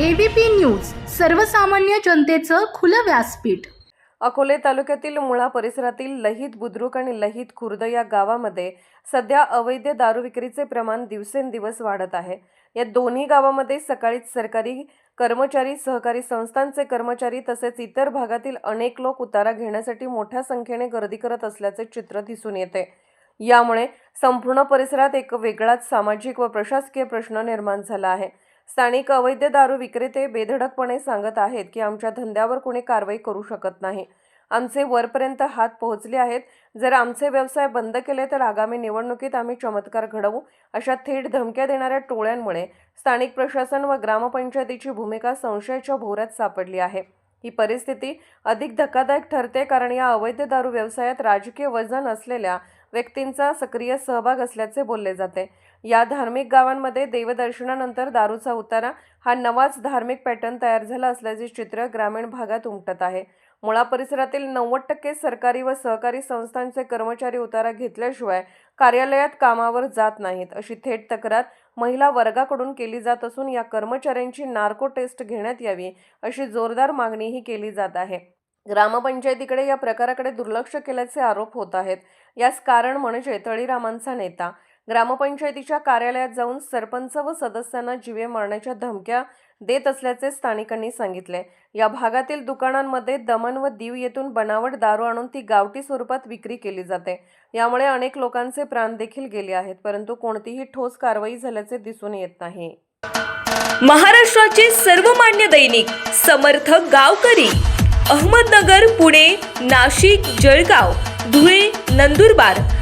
ABP news सर्वसामान्य जनतेचं खुलं व्यासपीठ. अकोले तालुक्यातील मुळा परिसरातील लहित बुद्रुक आणि लहित खुर्द या गावामध्ये सध्या अवैध दारू विक्रीचे प्रमाण दिवसेंदिवस वाढत आहे. या दोन्ही गावामध्ये सकाळीच सरकारी कर्मचारी सहकारी संस्थांचे कर्मचारी तसेच इतर भागातील अनेक लोक उतारा घेण्यासाठी मोठ्या संख्येने गर्दी करत असल्याचे चित्र दिसून येते. यामुळे संपूर्ण परिसरात एक वेगळाच सामाजिक व प्रशासकीय प्रश्न निर्माण झाला आहे. स्थानिक अवैध दारू विक्रेते बेधडकपणे सांगत आहेत की आमच्या धंद्यावर कोणी कारवाई करू शकत नाही. आमचे वरपर्यंत हात पोहोचले आहेत. जर आमचे व्यवसाय बंद केले तर आगामी निवडणुकीत आम्ही चमत्कार घडवू अशा थेट धमक्या देणाऱ्या टोळ्यांमुळे स्थानिक प्रशासन व ग्रामपंचायतीची भूमिका संशयाच्या भोवऱ्यात सापडली आहे. ही परिस्थिती अधिक धक्कादायक ठरते कारण या अवैध दारू व्यवसायात राजकीय वजन असलेल्या व्यक्तींचा सक्रिय सहभाग असल्याचे बोलले जाते. या धार्मिक गावांमध्ये देवदर्शनानंतर दारूचा उतारा हा नवाच धार्मिक पॅटर्न तयार झाला असल्याचे चित्र ग्रामीण भागात उमटत आहे. मुळा परिसरातील नव्वद टक्के सरकारी व सहकारी संस्थांचे कर्मचारी उतारा घेतल्याशिवाय कार्यालयात कामावर जात नाहीत अशी थेट तक्रार महिला वर्गाकडून केली जात असून या कर्मचाऱ्यांची नार्को टेस्ट घेण्यात यावी अशी जोरदार मागणीही केली जात आहे. ग्रामपंचायतीकडे या प्रकाराकडे दुर्लक्ष केल्याचे आरोप होत आहेत. यास कारण म्हणजे तळीरामांचा नेता ग्रामपंचायतीच्या कार्यालयात जाऊन सरपंच व सदस्यांना जीवे मारण्याच्या धमक्या देत असल्याचे स्थानिकांनी सांगितले. या भागातील दुकानांमध्ये दमन व दीव येथून बनावट दारू आणून ती गावठी स्वरूपात विक्री केली जाते. यामुळे अनेक लोकांचे प्राण देखील गेले आहेत परंतु कोणतीही ठोस कारवाई झाल्याचे दिसून येत नाही. महाराष्ट्राचे सर्वमान्य दैनिक समर्थ गावकरी अहमदनगर पुणे नाशिक जळगाव धुळे नंदुरबार